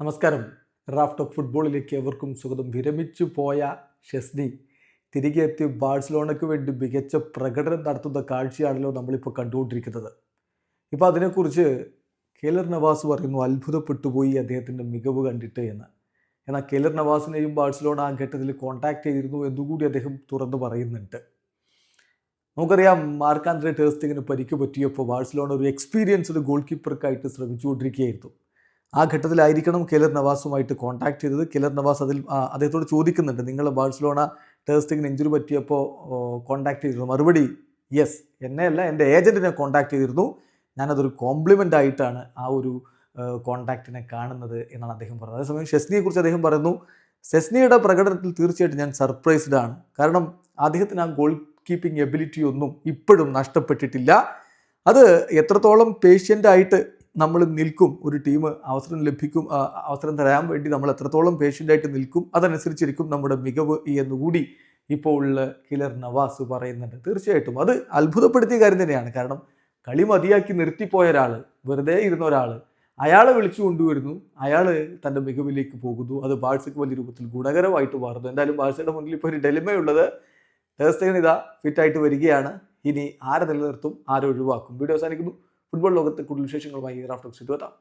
നമസ്കാരം. Raft of ഫുട്ബോളിലേക്ക് എവർക്കും സ്വാഗതം. വിരമിച്ചു പോയ ഷെസ്നി തിരികെ എത്തി ബാഴ്സലോണയ്ക്ക് വേണ്ടി മികച്ച പ്രകടനം നടത്തുന്ന കാഴ്ചയാണല്ലോ നമ്മളിപ്പോൾ കണ്ടുകൊണ്ടിരിക്കുന്നത്. ഇപ്പോൾ അതിനെക്കുറിച്ച് കേലർ നവാസ് പറയുന്നു അത്ഭുതപ്പെട്ടു പോയി അദ്ദേഹത്തിന്റെ മികവ് കണ്ടിട്ട് എന്ന്. എന്നാൽ കേലർ നവാസിനെയും ബാഴ്സലോണ ആ ഘട്ടത്തിൽ കോൺടാക്ട് ചെയ്തിരുന്നു എന്നുകൂടി അദ്ദേഹം തുറന്നു പറയുന്നുണ്ട്. നമുക്കറിയാം മാർക്കാന്ത്രേ ടേസ്റ്റിങ്ങിന് പരിക്ക് പറ്റിയപ്പോൾ ബാഴ്സലോണ ഒരു എക്സ്പീരിയൻസ്ഡ് ഗോൾ കീപ്പർക്കായിട്ട് ശ്രമിച്ചുകൊണ്ടിരിക്കുകയായിരുന്നു. ആ ഘട്ടത്തിലായിരിക്കണം കെലർ നവാസുമായിട്ട് കോൺടാക്ട് ചെയ്തത്. കെലർ നവാസ് അതിൽ അദ്ദേഹത്തോട് ചോദിക്കുന്നുണ്ട് നിങ്ങൾ ബാഴ്സലോണ ടേസ്റ്റിങ്ങിന് ഇഞ്ചുറി പറ്റിയപ്പോൾ കോൺടാക്ട് ചെയ്തിരുന്നു? മറുപടി യെസ് എന്നെയല്ല എന്റെ ഏജന്റിനെ കോൺടാക്ട് ചെയ്തിരുന്നു. ഞാനതൊരു കോംപ്ലിമെന്റ് ആയിട്ടാണ് ആ ഒരു കോൺടാക്റ്റിനെ കാണുന്നത് എന്നാണ് അദ്ദേഹം പറഞ്ഞത്. അതേസമയം ഷെസ്നിയെക്കുറിച്ച് അദ്ദേഹം പറയുന്നു ഷെസ്നിയുടെ പ്രകടനത്തിൽ തീർച്ചയായിട്ടും ഞാൻ സർപ്രൈസ്ഡ് ആണ്. കാരണം അദ്ദേഹത്തിന് ആ ഗോൾ കീപ്പിംഗ് എബിലിറ്റി ഒന്നും ഇപ്പോഴും നഷ്ടപ്പെട്ടിട്ടില്ല. അത് എത്രത്തോളം പേഷ്യന്റ് ആയിട്ട് നമ്മൾ നിൽക്കും ഒരു ടീം അവസരം ലഭിക്കും അവസരം തരാൻ വേണ്ടി നമ്മൾ എത്രത്തോളം പേഷ്യന്റായിട്ട് നിൽക്കും അതനുസരിച്ചിരിക്കും നമ്മുടെ മികവ് എന്നുകൂടി ഇപ്പോൾ കിലർ നവാസ് പറയുന്നുണ്ട്. തീർച്ചയായിട്ടും അത് അത്ഭുതപ്പെടുത്തിയ കാര്യം തന്നെയാണ്. കാരണം കളി മതിയാക്കി നിർത്തിപ്പോയ ഒരാൾ വെറുതെ ഇരുന്ന ഒരാൾ അയാളെ വിളിച്ചു കൊണ്ടുവരുന്നു അയാൾ തന്റെ മികവിലേക്ക് പോകുന്നു അത് ബാഴ്സയ്ക്ക് വലിയ രൂപത്തിൽ ഗുണകരമായിട്ട് മാറുന്നു. എന്തായാലും ബാഴ്സയുടെ മുന്നിൽ ഇപ്പോൾ ഒരു ഡെലിമയുള്ളത് ടേസ്റ്റേൺ ഇതാ ഫിറ്റായിട്ട് വരികയാണ്. ഇനി ആരെ നിലനിർത്തും ആരെ ഒഴിവാക്കും. വീഡിയോ അവസാനിക്കുന്നു. ഫുട്ബോൾ ലോകത്തെ കൂടുതൽ വിശേഷങ്ങളുമായി റാഫ്റ്റോക്സ് എത്താം